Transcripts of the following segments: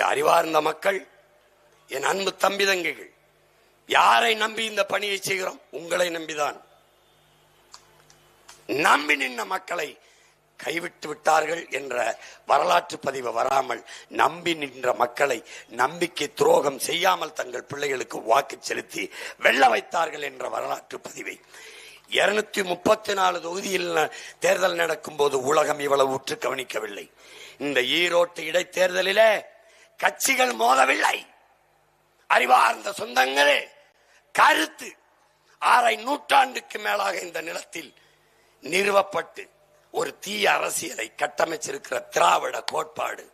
அறிவார்ந்த மக்கள் என் அன்பு தம்பி தங்கைகள் யாரை நம்பி இந்த பணியை செய்கிறோம்? உங்களை நம்பிதான். நம்பி நின்ற மக்களை கைவிட்டு விட்டார்கள் என்ற வரலாற்று பதிவு வராமல் நம்பி நின்ற மக்களை நம்பிக்கை துரோகம் செய்யாமல் தங்கள் பிள்ளைகளுக்கு வாக்கு செலுத்தி வெல்ல வைத்தார்கள் என்ற வரலாற்று பதிவை. இருநூத்தி முப்பத்தி நாலு தொகுதியில் தேர்தல் நடக்கும் போது உலகம் இவ்வளவு உற்று கவனிக்கவில்லை. இந்த ஈரோட்டு இடைத்தேர்தலிலே கட்சிகள் மோதவில்லை. அறிவார்ந்த சொந்தங்களே கருத்து ஆறை நூற்றாண்டுக்கு மேலாக இந்த நிலத்தில் நிறுவப்பட்டு ஒரு தீய அரசியலை கட்டமைச்சிருக்கிற திராவிட கோட்பாடு.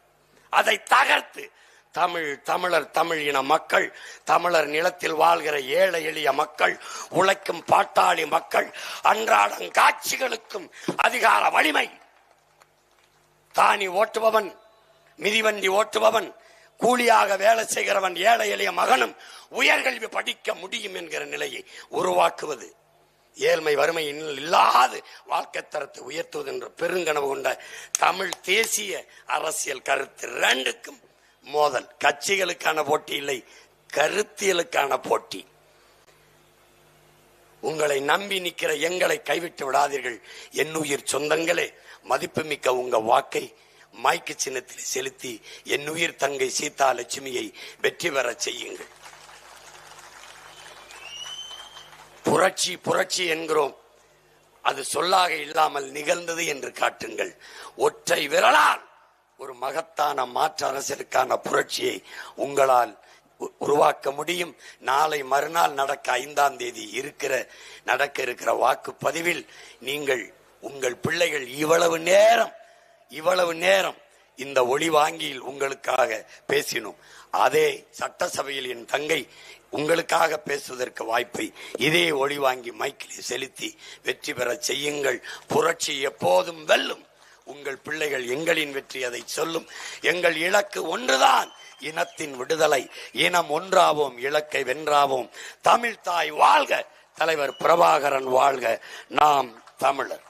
அதை தகர்த்து தமிழ் தமிழர் தமிழ் இன மக்கள் தமிழர் நிலத்தில் வாழ்கிற ஏழை எளிய மக்கள் உழைக்கும் பாட்டாளி மக்கள் அன்றாடம் காட்சிகளுக்கும் அதிகார வலிமை. தானி ஓட்டுபவன் மிதிவண்டி ஓட்டுபவன் கூலியாக வேலை செய்கிறவன் ஏழை எளிய மகனும் உயர்கல்வி படிக்க முடியும் என்கிற நிலையை உருவாக்குவது. ஏழ்மை வறுமை இல்லாது வாழ்க்கை தரத்தை உயர்த்துவது என்ற பெருங்கனவு கொண்ட தமிழ் தேசிய அரசியல் கருத்து ரெண்டுக்கும் மோதல். கட்சிகளுக்கான போட்டி இல்லை கருத்தியலுக்கான போட்டி. உங்களை நம்பி நிற்கிற எங்களை கைவிட்டு விடாதீர்கள். என்னுயிர் சொந்தங்களே மதிப்புமிக்க உங்க வாக்கை மைக்கு சின்னத்தில் செலுத்தி என் உயிர் தங்கை சீதா லட்சுமியை வெற்றி பெற செய்யுங்கள். புரட்சி புரட்சி என்கிறோம். அது சொல்லாக இல்லாமல் நிகழ்ந்தது என்று காட்டுங்கள். ஒற்றை விரலால் ஒரு மகத்தான மாற்று அரசிற்கான புரட்சியை உங்களால் உருவாக்க முடியும். நாளை மறுநாள் நடக்க ஐந்தாம் தேதி இருக்கிற நடக்க இருக்கிற வாக்குப்பதிவில் நீங்கள் உங்கள் பிள்ளைகள் இவ்வளவு நேரம் இவ்வளவு நேரம் இந்த ஒளி வாங்கியில் உங்களுக்காக பேசினோம். அதே சட்டசபையில் என் தங்கை உங்களுக்காக பேசுவதற்கு வாய்ப்பை இதே ஒளி வாங்கி மைக்கிலே செலுத்தி வெற்றி பெற செய்யுங்கள். புரட்சி எப்போதும் வெல்லும். உங்கள் பிள்ளைகள் எங்களின் வெற்றி அதை சொல்லும். எங்கள் இலக்கு ஒன்றுதான் இனத்தின் விடுதலை. இனம் ஒன்றாவோம் இலக்கை வென்றாவோம். தமிழ் தாய் வாழ்க தலைவர் பிரபாகரன் வாழ்க. நாம் தமிழர்.